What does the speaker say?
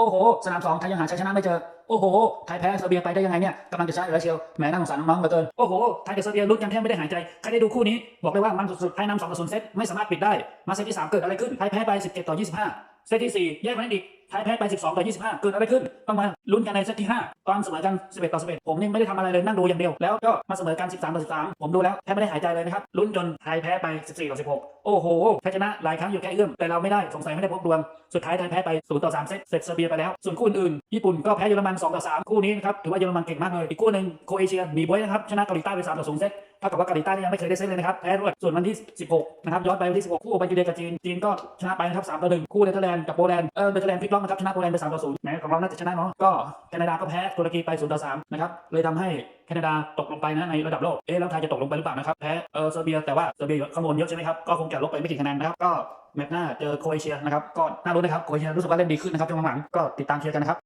โอ้โห สนามสองไทยยังหาชัยชนะไม่เจอ โอ้โห ไทยแพ้เซอร์เบียไปได้ยังไงเนี่ยกำลังจะชนะอยู่แล้วเชียวแหมน่าสงสารน้องๆเหลือเกิน โอ้โห ไทยกับเซอร์เบียลุ้นกันแทบไม่ได้หายใจ ใครได้ดูคู่นี้ บอกเลยว่ามันสุดๆ ไทยนำสองต่อศูนย์เซตไม่สามารถปิดได้ มาเซตที่สามเกิดอะไรขึ้น ไทยแพ้ไป 17 ต่อ 25 เซตที่สี่แยกคะแนนอีก ไทยแพ้ไป 12 ต่อ 25 เกิดอะไรขึ้น ต้องมาลุ้นกันในเซตที่ 5 ตอนเสมอกัน 11 ต่อ 11 ผมนี่ไม่ได้ทำอะไรเลยนั่งดูอย่างเดียว แล้วก็มาเสมอกัน 13 ต่อ 13 ผมดูแล้วแทบไม่ได้หายใจเลยนะครับ ลุ้นจนไทยแพ้ไป 14 ต่อ 16 โอ้โหแพ้ชนะหลายครั้งอยู่แค่เอื้อม แต่เราไม่ได้ สงสัยไม่ได้พบดวง สุดท้ายไทยแพ้ไป 0 ต่อ 3 เซต เสร็จเซอร์เบียไปแล้ว ส่วนคู่อื่นๆญี่ปุ่นก็แพ้เยอรมัน 2 ต่อ 3 คู่นี้นะครับ ถือว่าเยอรมันเก่งมากเลย อีกคู่หนึ่งโคเอเชียหนีบวยนะครับ ชนะเกาหลีใต้ไป3ต่อ0เซตเท่ากับว่าเกาหลีใต้ยังไม่เคยได้เซตเลยนะครับแพ้รวดส่วนวันที่ 16 นะครับย้อนไปวันที่ 16 คู่ไปยูเดกับจีนจีนก็ชนะไปนะครับ3ต่อ1คู่เนเธอร์แลนด์กับโปแลนด์เออเนเธอร์แลนด์พลิกล็องนะครับชนะโปแลนด์ไป3ต่อ0แหมของเราน่าจะชนะเนาะก็แคนาดาก็แพ้ตุรกีไป0ต่อ3นะครับเลยทำให้แคนาดาตกลงไปนะในระดับโลก เอ๊ะแล้วไทยจะตกลงไปหรือเปล่านะครับแพ้เออเซอร์เบียแต่ว่าเซอร์เบียข้อมูลเยอะใช่ไหมครับก็คงจะลบไปไม่กี่คะแนนนะครับก็แมตช์หน้าเจอโครเอเชียนะครับก็น่ารุ้นนะครับโครเอเชียรู้สึกว่าเล่นดีขึ้นนะครับช่วงหลังๆก็ติดตามเชียร์กันนะครับ